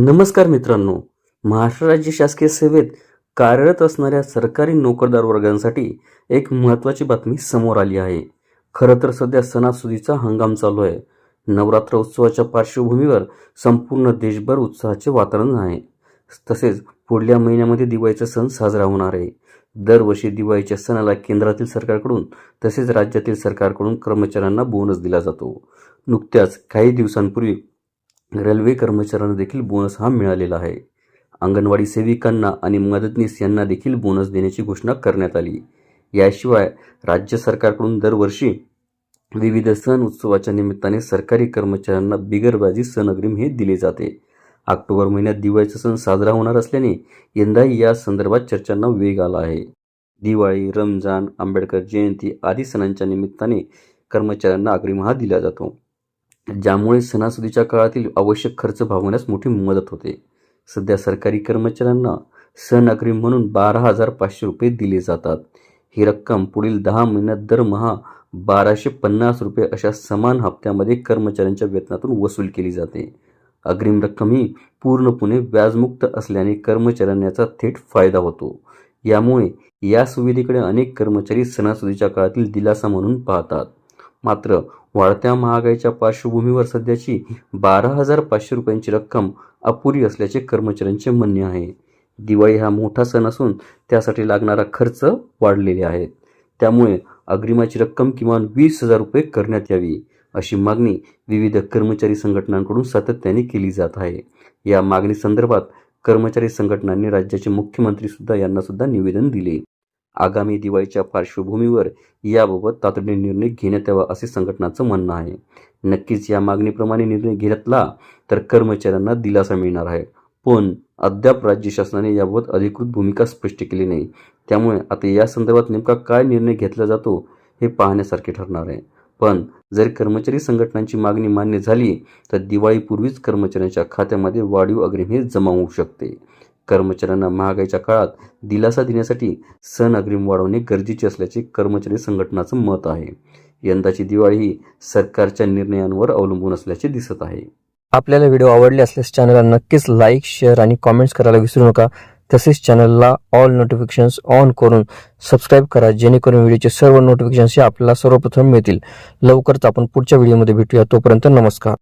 नमस्कार मित्रांनो. महाराष्ट्र राज्य शासकीय सेवेत कार्यरत असणाऱ्या सरकारी नोकरदार वर्गांसाठी एक महत्त्वाची बातमी समोर आली आहे. खरं तर सध्या सणासुदीचा हंगाम चालू आहे. नवरात्र उत्सवाच्या पार्श्वभूमीवर संपूर्ण देशभर उत्साहाचे वातावरण आहे. तसेच पुढल्या महिन्यामध्ये दिवाळीचा सण साजरा होणार आहे. दरवर्षी दिवाळीच्या सणाला केंद्रातील सरकारकडून तसेच राज्यातील सरकारकडून कर्मचाऱ्यांना बोनस दिला जातो. नुकत्याच काही दिवसांपूर्वी रेल्वे कर्मचाऱ्यांना देखील बोनस हा मिळालेला आहे. अंगणवाडी सेविकांना आणि मदतनीस यांना देखील बोनस देण्याची घोषणा करण्यात आली. याशिवाय राज्य सरकारकडून दरवर्षी विविध सण उत्सवाच्या निमित्ताने सरकारी कर्मचाऱ्यांना बिगरबाजी सण अग्रिम हे दिले जाते. ऑक्टोबर महिन्यात दिवाळीचा सण साजरा होणार असल्याने यंदाही या संदर्भात चर्चांना वेग आला आहे. दिवाळी रमजान आंबेडकर जयंती आदी सणांच्या निमित्ताने कर्मचाऱ्यांना अग्रिम हा दिला जातो. ज्यामुळे सणासुदीच्या काळातील आवश्यक खर्च भागवण्यास मोठी मदत होते. सध्या सरकारी कर्मचाऱ्यांना सण अग्रिम म्हणून बारा हजार पाचशे रुपये दिले जातात. ही रक्कम पुढील दहा महिन्यात दरमहा बाराशे पन्नास रुपये अशा समान हप्त्यामध्ये कर्मचाऱ्यांच्या वेतनातून वसूल केली जाते. अग्रिम रक्कम ही पूर्णपणे व्याजमुक्त असल्याने कर्मचाऱ्यांना याचा थेट फायदा होतो. यामुळे या सुविधेकडे अनेक कर्मचारी सणासुदीच्या काळातील दिलासा म्हणून पाहतात. मात्र वाढत्या महागाईच्या पार्श्वभूमीवर सध्याची बारा हजार पाचशे रुपयांची रक्कम अपुरी असल्याचे कर्मचाऱ्यांचे म्हणणे आहे. दिवाळी हा मोठा सण असून त्यासाठी लागणारा खर्च वाढलेले आहेत. त्यामुळे अग्रिमाची रक्कम किमान वीस हजार रुपये करण्यात यावी अशी मागणी विविध कर्मचारी संघटनांकडून सातत्याने केली जात आहे. या मागणी संदर्भात कर्मचारी संघटनांनी राज्याचे मुख्यमंत्रीसुद्धा यांनासुद्धा निवेदन दिले. आगामी दिवाळीच्या पार्श्वभूमीवर याबाबत तातडीने निर्णय घेण्यात यावा असे संघटनाचं म्हणणं आहे. नक्कीच या मागणीप्रमाणे निर्णय घेतला तर कर्मचाऱ्यांना दिलासा मिळणार आहे. पण अद्याप राज्य शासनाने याबाबत अधिकृत भूमिका स्पष्ट केली नाही. त्यामुळे आता या संदर्भात नेमका काय निर्णय घेतला जातो हे पाहण्यासारखे ठरणार आहे. पण जर कर्मचारी संघटनांची मागणी मान्य झाली तर दिवाळीपूर्वीच कर्मचाऱ्यांच्या खात्यामध्ये वाढीव अग्रिम हे जमा होऊ शकते. कर्मचाऱ्यांना महागाईच्या काळात दिलासा देण्यासाठी सण अग्रिम वाढवणे गरजेचे असल्याचे कर्मचारी संघटनाचं मत आहे. यंदाची दिवाळी ही सरकारच्या निर्णयांवर अवलंबून असल्याचे दिसत आहे. आपल्याला व्हिडिओ आवडले असल्यास चॅनलला नक्कीच लाईक शेअर आणि कॉमेंट्स करायला विसरू नका. तसेच चॅनलला ऑल नोटिफिकेशन्स ऑन करून सबस्क्राईब करा जेणेकरून व्हिडिओचे सर्व नोटिफिकेशन्स हे आपल्याला सर्वप्रथम मिळतील. लवकरच आपण पुढच्या व्हिडिओमध्ये भेटूया. तोपर्यंत नमस्कार.